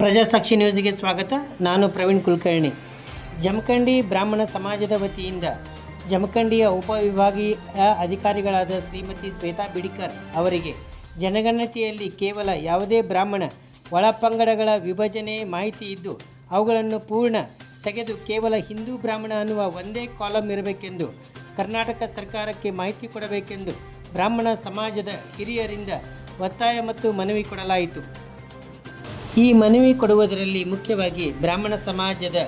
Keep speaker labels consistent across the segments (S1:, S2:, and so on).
S1: ಪ್ರಜಾಸಾಕ್ಷಿ ನ್ಯೂಸ್ಗೆ ಸ್ವಾಗತ. ನಾನು ಪ್ರವೀಣ್ ಕುಲಕರ್ಣಿ. ಜಮಖಂಡಿ ಬ್ರಾಹ್ಮಣ ಸಮಾಜದ ವತಿಯಿಂದ ಜಮಖಂಡಿಯ ಉಪವಿಭಾಗೀಯ ಅಧಿಕಾರಿಗಳಾದ ಶ್ರೀಮತಿ ಶ್ವೇತಾ ಬಿಡಿಕರ್ ಅವರಿಗೆ ಜನಗಣತಿಯಲ್ಲಿ ಕೇವಲ ಯಾವುದೇ ಬ್ರಾಹ್ಮಣ ಒಳಪಂಗಡಗಳ ವಿಭಜನೆ ಮಾಹಿತಿ ಇದ್ದು, ಅವುಗಳನ್ನು ಪೂರ್ಣ ತೆಗೆದು ಕೇವಲ ಹಿಂದೂ ಬ್ರಾಹ್ಮಣ ಅನ್ನುವ ಒಂದೇ ಕಾಲಮ್ ಇರಬೇಕೆಂದು ಕರ್ನಾಟಕ ಸರ್ಕಾರಕ್ಕೆ ಮಾಹಿತಿ ಕೊಡಬೇಕೆಂದು ಬ್ರಾಹ್ಮಣ ಸಮಾಜದ ಹಿರಿಯರಿಂದ ಒತ್ತಾಯ ಮತ್ತು ಮನವಿ ಕೊಡಲಾಯಿತು. ಈ ಮನವಿ ಕೊಡುವುದರಲ್ಲಿ ಮುಖ್ಯವಾಗಿ ಬ್ರಾಹ್ಮಣ ಸಮಾಜದ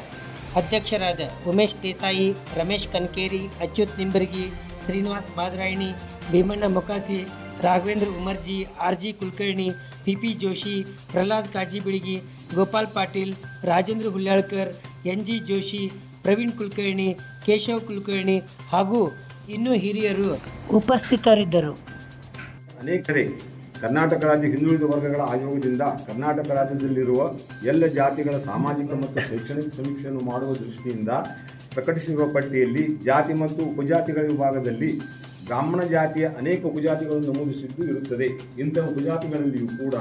S1: ಅಧ್ಯಕ್ಷರಾದ Umesh Desai, Ramesh Kankeri, Achyut Nimbargi, Srinivas Badrayani Bheemanna Mokasi, Raghavendra Umarji, R G Kulkarni P P Joshi, Prahlad Kajibiligi, Gopal Patil, Rajendra Hulyalkar, N G Joshi, Praveen Kulkarni, Keshav Kulkarni ಹಾಗೂ ಇನ್ನೂ ಹಿರಿಯರು ಉಪಸ್ಥಿತರಿದ್ದರು.
S2: ಕರ್ನಾಟಕ ರಾಜ್ಯ ಹಿಂದುಳಿದ ವರ್ಗಗಳ ಆಯೋಗದಿಂದ ಕರ್ನಾಟಕ ರಾಜ್ಯದಲ್ಲಿರುವ ಎಲ್ಲ ಜಾತಿಗಳ ಸಾಮಾಜಿಕ ಮತ್ತು ಶೈಕ್ಷಣಿಕ ಸಮೀಕ್ಷೆಯನ್ನು ಮಾಡುವ ದೃಷ್ಟಿಯಿಂದ ಪ್ರಕಟಿಸಿರುವ ಪಟ್ಟಿಯಲ್ಲಿ ಜಾತಿ ಮತ್ತು ಉಪಜಾತಿಗಳ ವಿಭಾಗದಲ್ಲಿ ಬ್ರಾಹ್ಮಣ ಜಾತಿಯ ಅನೇಕ ಉಪಜಾತಿಗಳನ್ನು ನಮೂದಿಸಿದ್ದು ಇರುತ್ತದೆ. ಇಂತಹ ಉಪಜಾತಿಗಳಲ್ಲಿಯೂ ಕೂಡ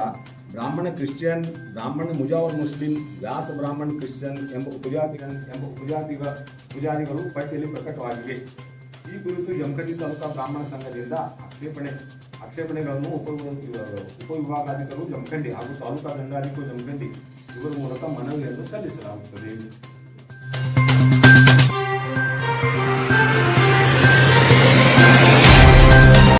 S2: ಬ್ರಾಹ್ಮಣ ಕ್ರಿಶ್ಚಿಯನ್, ಬ್ರಾಹ್ಮಣ ಮುಜಾವರ್ ಮುಸ್ಲಿಂ, ವ್ಯಾಸ ಬ್ರಾಹ್ಮಣ ಕ್ರಿಶ್ಚಿಯನ್ ಎಂಬ ಉಪಜಾತಿಗಳ ಎಂಬ ಉಪಜಾತಿಗಳ, ಉಪಜಾತಿಗಳು ಪಟ್ಟಿಯಲ್ಲಿ ಪ್ರಕಟವಾಗಿವೆ. ಈ ಕುರಿತು ಯಮಕಂಡಿ ತಾಲೂಕಾ ಬ್ರಾಹ್ಮಣ ಸಂಘದಿಂದ ಆಕ್ಷೇಪಣೆ, ಆಕ್ಷೇಪಣೆಗಳನ್ನು ಉಪ ಉಪವಿಭಾಗಾಧಿಕಾರಿಗಳು ಜಮಖಂಡಿ ಹಾಗೂ ತಾಲೂಕಾ ದಂಡಾಧಿಕಾರಿ ಜಮಖಂಡಿ ಇವರ ಮೂಲಕ ಮನವಿಯನ್ನು ಸಲ್ಲಿಸಲಾಗುತ್ತದೆ.